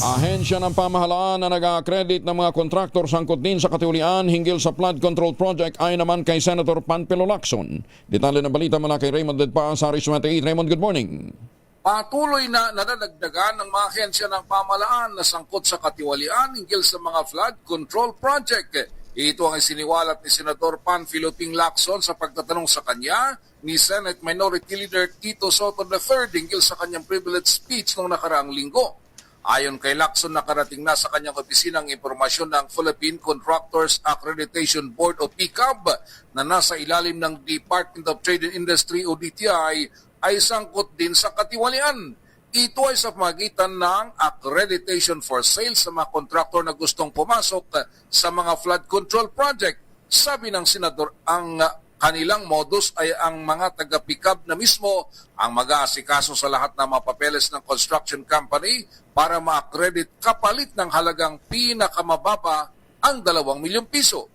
Ahensya ng pamahalaan na nag-accredit ng mga kontraktor sangkot din sa katiwalian hinggil sa flood control project ay naman kay Senator Panpelo Lacson. Detalye ng balita mula kay Raymond Dedpa, Saris 28. Raymond, good morning. Patuloy na nadadagdagan ng mga ahensya ng pamalaan na sangkot sa katiwalian hinggil sa mga flood control project. Ito ang isiniwalat ni Senador Panfilo Ping Lacson sa pagtatanong sa kanya ni Senate Minority Leader Tito Soto III hinggil sa kanyang privilege speech noong nakaraang linggo. Ayon kay Lacson, nakarating na sa kanyang opisina ang impormasyon ng Philippine Contractors Accreditation Board o PCAB na nasa ilalim ng Department of Trade and Industry o DTI ay sangkot din sa katiwalian. Ito ay sa pamagitan ng accreditation for sale sa mga kontraktor na gustong pumasok sa mga flood control project. Sabi ng senador, ang kanilang modus ay ang mga taga-pickup na mismo ang mag-aasikaso sa lahat ng mga papeles ng construction company para ma-accredit kapalit ng halagang pinakamababa ang 2 milyong piso.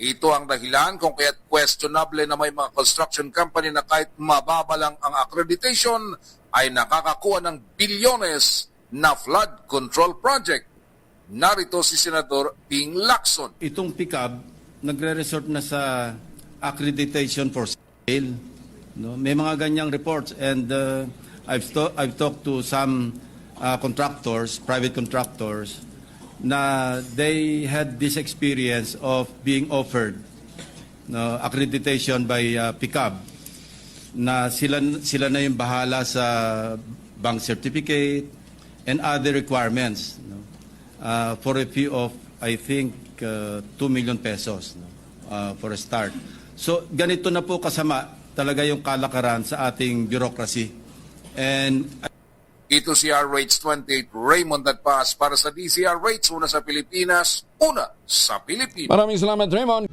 Ito ang dahilan kung kaya't questionable na may mga construction company na kahit mababa lang ang accreditation ay nakakakuha ng bilyones na flood control project. Narito si Senador Ping Lacson. itong pickup nagre-resort na sa accreditation for sale. No? May mga ganyang reports and uh, I've, to- I've talked to some uh, contractors, private contractors, na they had this experience of being offered no, accreditation by uh, pickup na sila sila na yung bahala sa bank certificate and other requirements no? uh, for a fee of I think uh, 2 million pesos no? uh, for a start. So ganito na po kasama talaga yung kalakaran sa ating bureaucracy. And Ito si RH28 Raymond Dadpas para sa DCR Rates, una sa Pilipinas, una sa Pilipinas. Maraming salamat, Raymond.